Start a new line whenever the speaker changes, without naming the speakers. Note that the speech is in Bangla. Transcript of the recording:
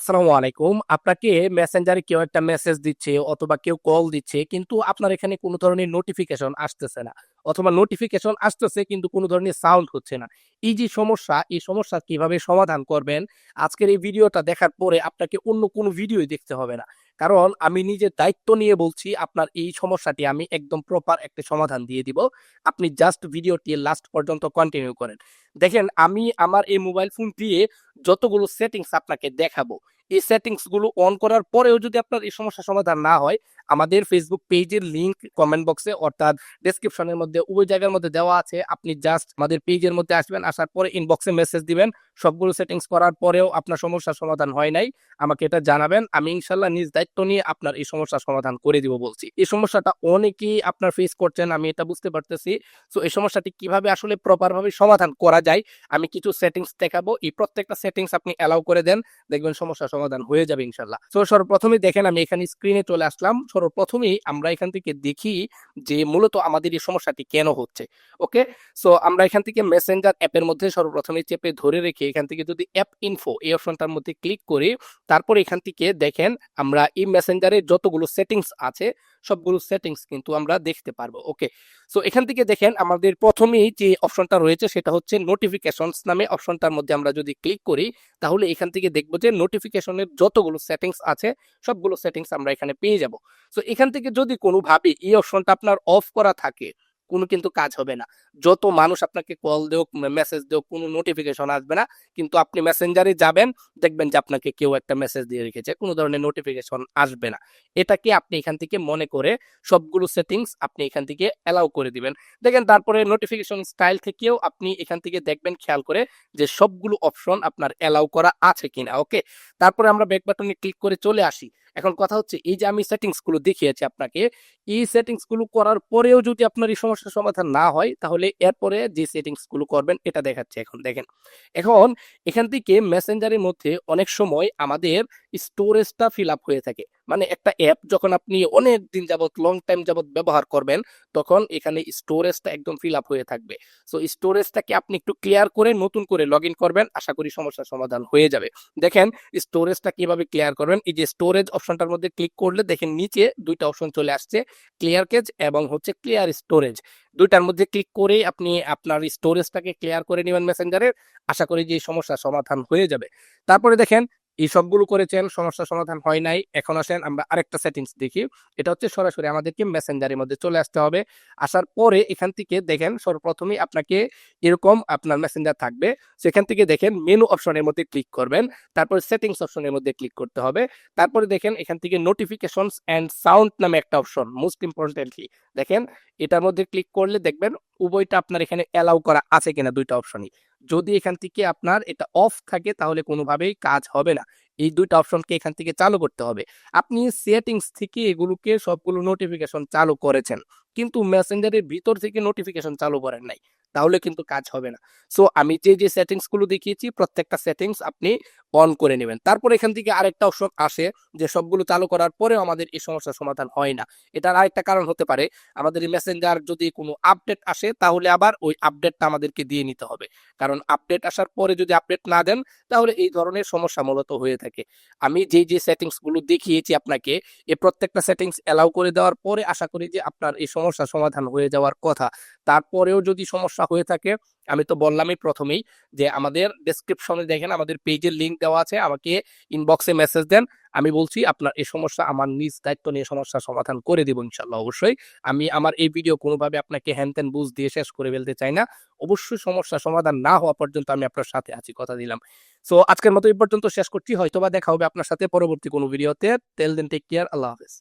আসসালামু আলাইকুম। আপনাকে মেসেঞ্জারে কেউ একটা মেসেজ দিচ্ছে অথবা কেউ কল দিচ্ছে কিন্তু আপনার এখানে কোনো ধরনের নোটিফিকেশন আসতেছে না অথবা নোটিফিকেশন আসতেছে কিন্তু কোনো ধরনের সাউন্ড হচ্ছে না। এই যে সমস্যা, এই সমস্যা কীভাবে সমাধান করবেন? আজকের এই ভিডিওটা দেখার পরে আপনাকে অন্য কোনো ভিডিও দেখতে হবে না। কারণ আমি নিজের দায়িত্ব নিয়ে বলছি, আপনার এই সমস্যাটি আমি একদম প্রপার একটা সমাধান দিয়ে দিব। আপনি জাস্ট ভিডিওটি লাস্ট পর্যন্ত কন্টিনিউ করেন। দেখেন, আমি আমার এই মোবাইল ফোন দিয়ে যতগুলো সেটিংস আপনাকে দেখাবো এই সেটিংসগুলো অন করার পরেও যদি আপনার এই সমস্যা সমাধান না হয়, আমাদের ফেসবুক পেজের লিংক কমেন্ট বক্সে অর্থাৎ ডেসক্রিপশনের মধ্যে উভয় জায়গার মধ্যে দেওয়া আছে। আপনি জাস্ট আমাদের পেজের মধ্যে আসবেন, আসার পরে ইনবক্সে মেসেজ দিবেন। সবগুলো সেটিংস করার পরেও আপনার সমস্যার সমাধান হয় নাই। আমাকে এটা জানাবেন। আমি ইনশাল্লাহ নিজ দায়িত্ব নিয়ে আপনার এই সমস্যার সমাধান করে দিব বলছি। এই সমস্যাটা অনেকেই আপনার ফেস করছেন, আমি এটা বুঝতে পারতেছি। তো এই সমস্যাটি কীভাবে আসলে প্রপার ভাবে সমাধান করা যায়, আমি কিছু সেটিংস দেখাবো। এই প্রত্যেকটা সেটিংস আপনি অ্যালাউ করে দেন। দেখবেন সমস্যার সমাধান হয়ে যাবে ইনশাল্লাহ তো সর্বপ্রথমে দেখেন আমি এখানে স্ক্রিনে চলে আসলাম। সর্বপ্রথমেই আমরা এখান থেকে দেখি যে মূলত আমাদের এই সমস্যাটি কেন হচ্ছে। ওকে সো আমরা এখান থেকে মেসেঞ্জার অ্যাপের মধ্যে সর্বপ্রথমে চেপে ধরে রেখে এখান থেকে যদি অ্যাপ ইনফো এই অপশনটার মধ্যে ক্লিক করি, তারপর এখান থেকে দেখেন আমরা এই মেসেঞ্জারে যতগুলো সেটিংস আছে সবগুলো সেটিংস কিন্তু আমরা দেখতে পারব ওকে সো এখান থেকে দেখেন আমাদের প্রথমেই যে অপশনটা রয়েছে সেটা হচ্ছে নোটিফিকেশনস নামে অপশনটার মধ্যে আমরা যদি ক্লিক করি, তাহলে এখান থেকে দেখব যে নোটিফিকেশনের যতগুলো সেটিংস আছে, সবগুলো সেটিংস আমরা এখানে পেয়ে যাব। সো এখান থেকে যদি কোনোভাবে এই অপশনটা আপনার অফ করা থাকে কোনো কিন্তু কাজ হবে না। যত মানুষ আপনাকে কল দেওক মেসেজ দেওক কোনো নোটিফিকেশন আসবে না। কিন্তু আপনি মেসেঞ্জারে যাবেন, দেখবেন যে আপনাকে কেউ একটা মেসেজ দিয়ে রেখেছে, কোনো ধরনের নোটিফিকেশন আসবে না। এটাকে আপনি এখান থেকে মনে করে সবগুলো সেটিংস আপনি এখান থেকে অ্যালাউ করে দিবেন। দেখেন তারপরে নোটিফিকেশন স্টাইল থেকেও আপনি এখান থেকে দেখবেন, খেয়াল করে যে সবগুলো অপশন আপনার অ্যালাউ করা আছে কিনা ওকে তারপরে আমরা ব্যাক বাটনে ক্লিক করে চলে আসি। এখন কথা হচ্ছে, এই যে আমি সেটিংসগুলো দেখিয়েছি আপনাকে, এই সেটিংসগুলো করার পরেও যদি আপনার এই সমস্যার সমাধান না হয়, তাহলে এরপরে যে সেটিংসগুলো করবেন, এটা দেখাচ্ছে এখন, দেখেন। এখন এখান থেকে মেসেঞ্জারের মধ্যে অনেক সময় আমাদের স্টোরেজটা ফিল আপ হয়ে থাকে। মানে একটা অ্যাপ যখন আপনি অনেক দিন যাবত লং টাইম যাবত ব্যবহার করবেন, তখন এখানে স্টোরেজটা একদম ফিল আপ হয়ে থাকবে। সো স্টোরেজটাকে আপনি একটু ক্লিয়ার করে, নতুন করে লগ ইন করবেন, আশা করি সমস্যার সমাধান হয়ে যাবে। দেখেন স্টোরেজটা কীভাবে ক্লিয়ার করবেন? এই যে স্টোরেজ অপশনটার মধ্যে ক্লিক করলে দেখেন নিচে দুইটা অপশন চলে আসছে ক্লিয়ার কেজ এবং হচ্ছে ক্লিয়ার স্টোরেজ দুইটার মধ্যে ক্লিক করে আপনি আপনার স্টোরেজটাকে ক্লিয়ার করে নেবেন মেসেঞ্জারের আশা করি যে সমস্যার সমাধান হয়ে যাবে। তারপরে দেখেন এই সবগুলো করেছেন সমস্যার সমাধান হয় নাই। এখন আসেন, আমরা আরেকটা সেটিংস দেখি। এটা হচ্ছে সরাসরি আমাদেরকে মেসেঞ্জারের মধ্যে চলে আসতে হবে। আসার পরে এখান থেকে দেখেন সর্বপ্রথমেই আপনাকে এরকম আপনার মেসেঞ্জার থাকবে। সেখান থেকে দেখেন মেনু অপশনের মধ্যে ক্লিক করবেন। তারপর সেটিংস অপশনের মধ্যে ক্লিক করতে হবে। তারপরে দেখেন, এখান থেকে নোটিফিকেশনস অ্যান্ড সাউন্ড নামে একটা অপশন মোস্ট ইম্পর্টেন্টলি দেখেন, এটার মধ্যে ক্লিক করলে দেখবেন, উভয়টা আপনার এখানে অ্যালাউ করা আছে কিনা দুইটা অপশনই যদি এখান থেকে আপনার এটা অফ থাকে তাহলে কোনোভাবেই কাজ হবে না। এই দুইটা অপশনকে এখান থেকে চালু করতে হবে। আপনি সেটিংস থেকে এগুলোকে সবগুলো নোটিফিকেশন চালু করেছেন, কিন্তু মেসেঞ্জারের ভিতর থেকে নোটিফিকেশন চালু করেন নাই, তাহলে কিন্তু কাজ হবে না। সো আমি যে যে সেটিংসগুলো দেখিয়েছি, প্রত্যেকটা সেটিংস আপনি অন করে নেবেন। তারপর এখান থেকে আরেকটা অপশন আসে, যে সবগুলো চালু করার পরেও আমাদের এই সমস্যার সমাধান হয় না। এটার আরেকটা কারণ হতে পারে, আমাদের মেসেঞ্জার যদি কোনো আপডেট আসে, তাহলে আবার ওই আপডেটটা আমাদেরকে দিয়ে নিতে হবে। কারণ আপডেট আসার পরে যদি আপডেট না দেন, তাহলে এই ধরনের সমস্যা মূলত হয়ে থাকে। আমি যে যে সেটিংসগুলো দেখিয়েছি আপনাকে এই প্রত্যেকটা সেটিংস অ্যালাউ করে দেওয়ার পরে আশা করি যে আপনার এই সমস্যা সমাধান হয়ে যাওয়ার কথা। তারপরেও যদি সমস্যা হয়ে থাকে আমি তো বললামই প্রথমেই যে আমাদের ডেসক্রিপশনে দেখেন আমাদের পেজের লিংক দেওয়া আছে, আমাকে ইনবক্সে মেসেজ দেন, আমি বলছি আপনার এই সমস্যা আমার নিজ দায়িত্ব নিয়ে সমস্যার সমাধান করে দিব ইনশাল্লাহ অবশ্যই। আমি আমার এই ভিডিও কোনোভাবে আপনাকে হ্যান ত্যান বুঝ দিয়ে শেষ করে ফেলতে চাই না। অবশ্যই সমস্যা সমাধান না হওয়া পর্যন্ত আমি আপনার সাথে আছি, কথা দিলাম। সো আজকের মতো এই পর্যন্ত শেষ করছি, হয়তোবা দেখা হবে আপনার সাথে পরবর্তী কোনো ভিডিওতে তেল দিন টেক কেয়ার আল্লাহ হাফেজ।